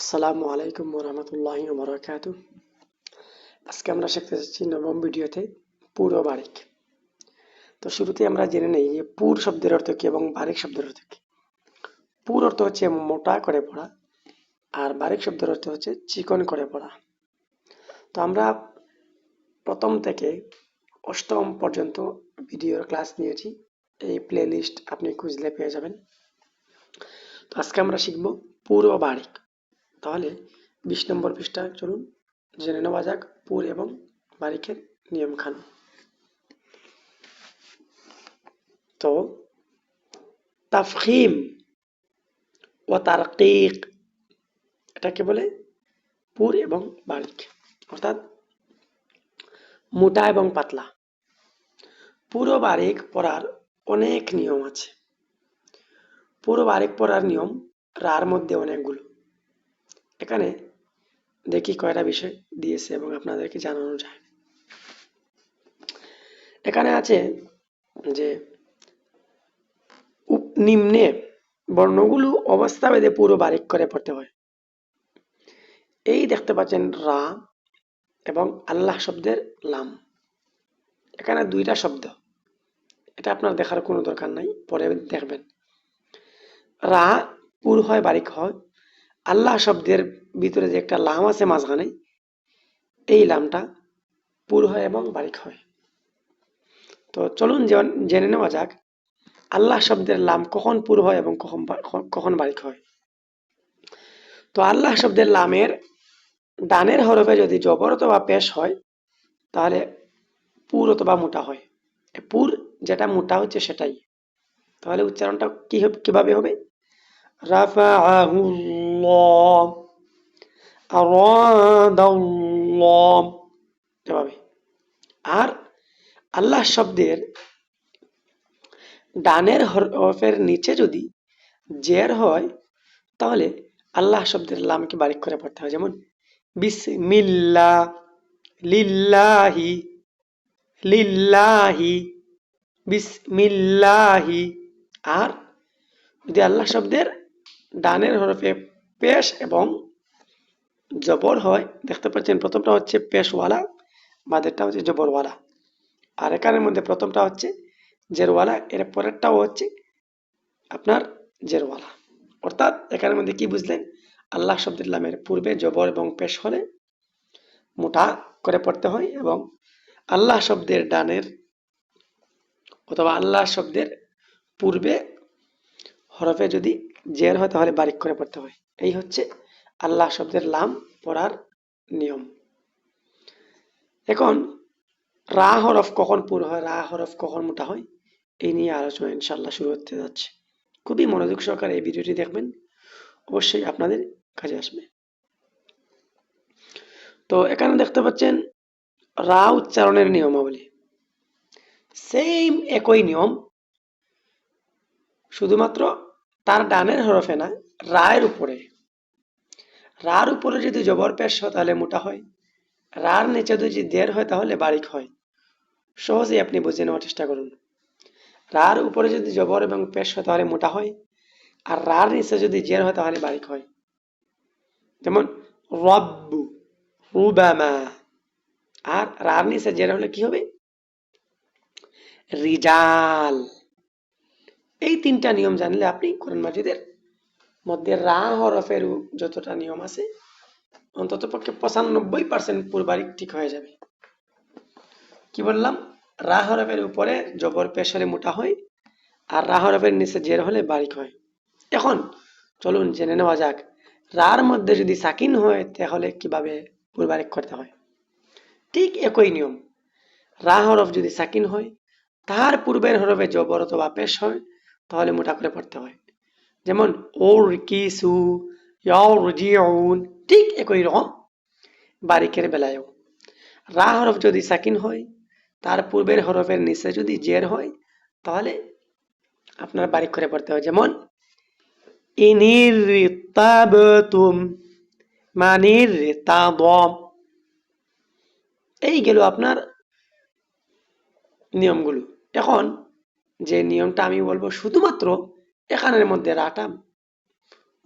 আসসালামু আলাইকুম রহমতুল্লাহি বরকাত আজকে আমরা শিখতে যাচ্ছি নবম ভিডিওতে পুর ও বারিক। তো শুরুতে আমরা জেনে নেই যে পুর শব্দের অর্থ কি এবং বারিক শব্দের অর্থ কি। পুর অর্থ হচ্ছে মোটা করে পড়া আর বারিক শব্দের অর্থ হচ্ছে চিকন করে পড়া। তো আমরা প্রথম থেকে অষ্টম পর্যন্ত ভিডিওর ক্লাস নিয়েছি। এই প্লে লিস্ট আপনি খুঁজলে পেয়ে যাবেন। তো আজকে আমরা শিখব পুর ও বারিক। তাহলে বিশ নম্বর পৃষ্ঠা চলুন। জেনে নেওয়া যাক পুর এবং বারিকের নিয়ম খান তো তাফহিম ও তারকিক, এটাকে বলে পুর এবং বারিক অর্থাৎ মোটা এবং পাতলা। পুরো বারিক পড়ার অনেক নিয়ম আছে। পুরো বারিক পড়ার নিয়ম রার মধ্যে অনেকগুলো। এখানে দেখি কয়টা বিষয় দিয়েছে এবং আপনাদেরকে জানানো যায়। এখানে আছে যে নিম্নে বর্ণগুলো অবস্থা বেঁধে পুরো বারিক করে পড়তে হয়। এই দেখতে পাচ্ছেন রা এবং আল্লাহ শব্দের লাম। এখানে দুইটা শব্দ। এটা আপনার দেখার কোনো দরকার নাই, পরে দেখবেন। রা পুর হয় বারিক হয় আল্লাহ শব্দের ভিতরে যে একটা লাম আছে মাঝখানে, এই লামটা পুর হয় এবং বারিক হয়। তো চলুন জেনে নেওয়া যাক, আল্লাহ শব্দের লাম কখন পুর হয় এবং কখন কখন বারিক হয়। তো আল্লাহ শব্দের লামের ডানের হরফে যদি জবর অথবা পেশ হয়, তাহলে পুর অথবা মোটা হয়। পুর যেটা মোটা হচ্ছে সেটাই। তাহলে উচ্চারণটা কি কীভাবে হবে? رفعه الله أراد الله এভাবে আর আল্লাহ শব্দের ডানের হরফের নিচে যদি জের হয় তাহলে আল্লাহ শব্দের লামকে বারিক করে পড়তে হয় যেমন বিসমিল্লা লিল্লাহি লিল্লাহি বিসমিল্লাহি আর যদি আল্লাহ শব্দের ডানের হরফে পেশ এবং জবর হয়, দেখতে পাচ্ছেন প্রথমটা হচ্ছে পেশওয়ালা, বাদেরটা হচ্ছে জবরওয়ালা। আর এখানের মধ্যে প্রথমটা হচ্ছে জেরওয়ালা, এর পরেরটাও হচ্ছে আপনার জেরওয়ালা। অর্থাৎ এখানের মধ্যে কি বুঝলেন? আল্লাহ শব্দুল্লামের পূর্বে জবর এবং পেশ হলে মোটা করে পড়তে হয় এবং আল্লাহ শব্দের ডানের অথবা আল্লাহ শব্দের পূর্বে হরফে যদি জের হয় তাহলে বারিক করে পড়তে হয়। এই হচ্ছে আল্লাহ শব্দের লাম পড়ার নিয়ম। এখন রা হরফ কখন পুরো হয়, রা হরফ কখন মোটা হয়, এই নিয়ে আলোচনা ইনশাল্লাহ শুরু হতে যাচ্ছে। খুবই মনোযোগ সহকারে এই ভিডিওটি দেখবেন, অবশ্যই আপনাদের কাজে আসবে। তো এখানে দেখতে পাচ্ছেন রা উচ্চারণের নিয়মাবলী। সেম একই নিয়ম, শুধুমাত্র তার ডানের হরফে না, রায়ের উপরে। রার উপরে যদি জবর পেশ হয় তাহলে মোটা হয়। রার নিচে যদি দের হয় তাহলে বারিক হয়। সহজেই আপনি বুঝে নেওয়ার চেষ্টা করুন। রার উপরে যদি জবর এবং পেশ হয় তাহলে মোটা হয় আর রার নিচে যদি জের হয় তাহলে বারিক হয়। যেমন, রব্বু, রুবামা। আর রার নিচে জের হলে কি হবে? রিজাল। এই তিনটা নিয়ম জানলে আপনি কোরআন মাজিদের মধ্যে রা হরফের যতটা নিয়ম আছে, অন্তত পক্ষে পঁচানব্বই পার্সেন্ট পূর্বারিক ঠিক হয়ে যাবে। কি বললাম? রা হরফের উপরে জবর পেশরে মোটা হয় আর রা হরফের নিচে জের হলে বারিক হয়। এখন চলুন জেনে নেওয়া যাক, রার মধ্যে যদি সাকিন হয় তাহলে কীভাবে পূর্বারিক করতে হয়? ঠিক একই নিয়ম, রা হরফ যদি সাকিন হয় তার পূর্বের হরফে জবর অথবা পেশ হয় তাহলে মোটা করে পড়তে হয়। যেমন ওর কিসু ঠিক একই রকম বারিকের বেলায়ও। রা হরফ যদি সাকিন হয়, তার পূর্বের হরফের নিচে যদি জের হয়, তাহলে আপনার বারিক করে পড়তে হয়। যেমন এই গেল আপনার নিয়মগুলো। এখন যে নিয়মটা আমি বলব, শুধুমাত্র এখানের মধ্যে রাটা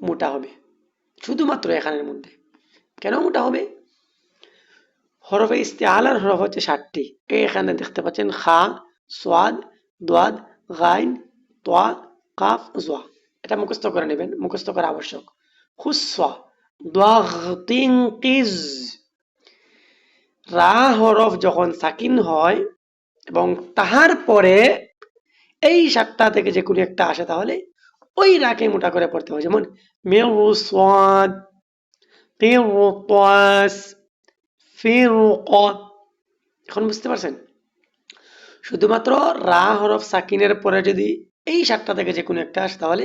মোটা হবে। শুধুমাত্র এখানের মধ্যে। কেন মোটা হবে? হরফে ইস্তেআলার হরফ হচ্ছে ষাটটি। এখানে দেখতে পাচ্ছেন খা, সোয়াদ, দোয়াদ, গাইন তোয়া কাফ, জোয়া। এটা মুখস্থ করে নেবেন, মুখস্থ করা আবশ্যক। কিজ রা হরফ যখন সাকিন হয় এবং তাহার পরে এই সাতটা থেকে যে কোনো একটা আসে তাহলে ওই রাকে মোটা করে পড়তে হয় যেমন মেরু সোয়াদ পেরু তোয়াস ফিরুক এখন বুঝতে পারছেন? শুধুমাত্র রা হরফ সাকিনের পরে যদি এই সাতটা থেকে যে কোনো একটা আসে তাহলে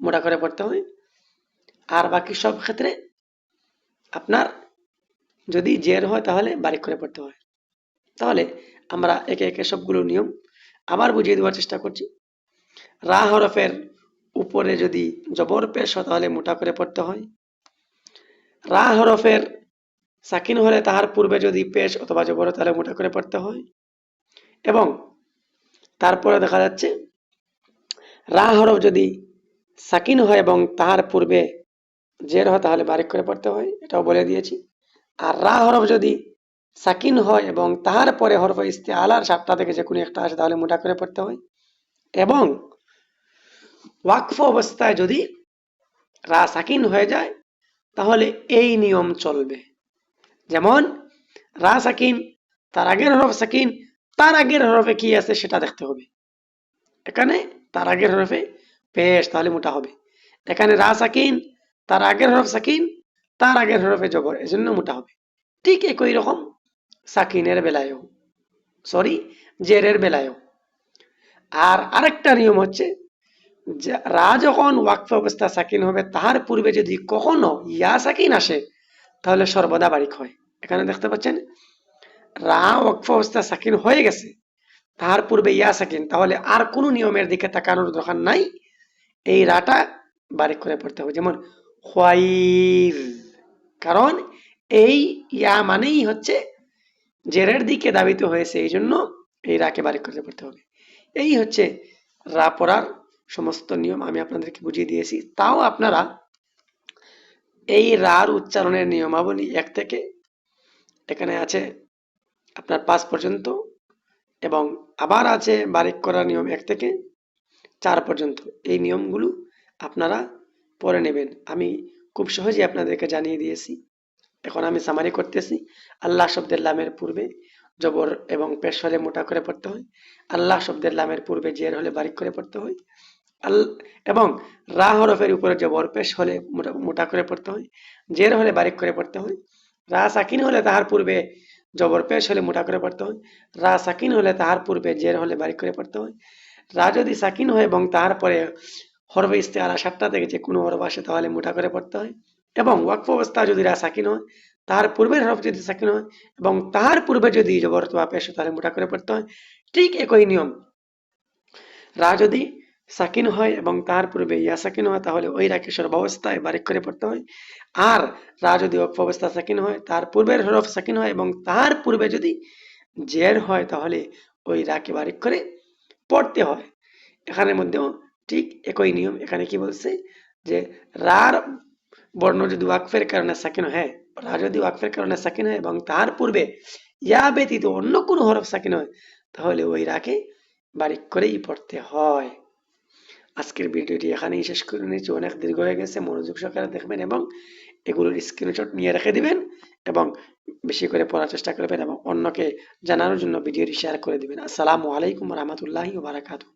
মোটা করে পড়তে হয় আর বাকি সব ক্ষেত্রে আপনার যদি জের হয় তাহলে বারিক করে পড়তে হয়। তাহলে আমরা একে একে সবগুলো নিয়ম আবার বুঝিয়ে দেওয়ার চেষ্টা করছি। রা হরফের উপরে যদি জবর পেশ হয় তাহলে মোটা করে পড়তে হয়। রা হরফের সাকিন হলে তাহার পূর্বে যদি পেশ অথবা জবর তাহলে মোটা করে পড়তে হয়। এবং তারপরে দেখা যাচ্ছে, রা হরফ যদি সাকিন হয় এবং তাহার পূর্বে জের হয় তাহলে বারিক করে পড়তে হয়, এটাও বলে দিয়েছি। আর রা হরফ যদি সাকিন হয় এবং তাহার পরে হরফ ইস্তে আলার সাতটা থেকে যে কোনো একটা আসে, তাহলে মোটা করে পড়তে হয়। এবং ওয়াকফ অবস্থায় যদি রা সাকিন হয়ে যায়, তাহলে এই নিয়ম চলবে। যেমন, রা সাকিন, তার আগের হরফ সাকিন, তার আগের হরফে কি আছে সেটা দেখতে হবে। এখানে তার আগের হরফে পেশ, তাহলে মোটা হবে। এখানে রা সাকিন, তার আগের হরফ সাকিন, তার আগের হরফে জবর, এজন্য মোটা হবে। ঠিক একই রকম সাকিনের বেলায়ও সরি জেরের বেলায়ও। আর আরেকটা নিয়ম হচ্ছে রা যখন ওয়াকফ অবস্থা সাকিন হবে, তাহার পূর্বে যদি কখনো ইয়া সাকিন আসে, তাহলে সর্বদা বারিক হয়। এখানে দেখতে পাচ্ছেন, রা ওয়াকফ অবস্থা সাকিন হয়ে গেছে, তাহার পূর্বে ইয়া সাকিন, তাহলে আর কোনো নিয়মের দিকে তাকানোর দরকার নাই। এই রাটা বারিক করে পড়তে হবে, যেমন খোয়াইর কারণ এই ইয়া মানেই হচ্ছে জেরের দিকে দাবিত হয়েছে এই জন্য এই রাকে বারিক করতে পড়তে হবে। এই হচ্ছে রা পড়ার সমস্ত নিয়ম, আমি আপনাদেরকে বুঝিয়ে দিয়েছি। তাও আপনারা এই রার উচ্চারণের নিয়মাবলী এক থেকে, এখানে আছে আপনার পাঁচ পর্যন্ত এবং আবার আছে বারিক করার নিয়ম এক থেকে চার পর্যন্ত। এই নিয়মগুলো আপনারা পরে নেবেন। আমি খুব সহজেই আপনাদেরকে জানিয়ে দিয়েছি। এখন আমি সামারি করতেছি। আল্লাহ শব্দের লামের পূর্বে জবর এবং পেশ হলে মোটা করে পড়তে হয়। আল্লাহ শব্দের লামের পূর্বে জের হলে বারিক করে পড়তে হয়। এবং রা হরফের উপরে জবর, পেশ হলে মোটা করে পড়তে হয়। জের হলে বারিক করে পড়তে হয়। রা সাকিন হলে তাহার পূর্বে জবর, পেশ হলে মোটা করে পড়তে হয়। রা সাকিন হলে তাহার পূর্বে জের হলে বারিক করে পড়তে হয়। রা যদি সাকিন হয় এবং তাহার পরে হরফে ইস্তেহারা সাতটা থেকে যে কোনো হরফ আসে তাহলে মোটা করে পড়তে হয়। এবং ওয়াকফ অবস্থা যদি রা সাকিন হয় তাহার পূর্বের হরফ যদি সাকিন হয় এবং তাহার পূর্বে যদি জবর বা পেশ তাহলে মোটা করে পড়তে হয়। ঠিক একই নিয়ম। রা যদি সাকিন হয় এবং তার পূর্বে ইয়া সাকিন হয়, তাহলে ওই রাকে সর্বাবস্থায় বারিক করে পড়তে হয়। আর রা যদি অক্ষ অবস্থা সাকিন হয় তার পূর্বের হরফ সাকিন হয় এবং তার পূর্বে যদি জের হয়, তাহলে ওই রাকে বারিক করে পড়তে হয়। এখানের মধ্যেও ঠিক একই নিয়ম। এখানে কি বলছে? যে রার বর্ণ যদি ওয়াকফের কারণে সাকিন হয় রা যদি ওয়াকফের কারণে সাকিন হয় এবং তার পূর্বে ইয়া ব্যতীত অন্য কোনো হরফ সাকিন হয়, তাহলে ওই রাকে বারিক করেই পড়তে হয়। আজকের ভিডিওটি এখানেই শেষ করে নিচ্ছি। অনেক দীর্ঘ হয়ে গেছে, মনোযোগ সহকারে দেখবেন এবং এগুলোর স্ক্রিনশট নিয়ে রেখে দিবেন এবং বেশি করে পড়ার চেষ্টা করবেন এবং অন্যকে জানানোর জন্য ভিডিওটি শেয়ার করে দিবেন। আসসালামু আলাইকুম রহমতুল্লাহি বারাকাতু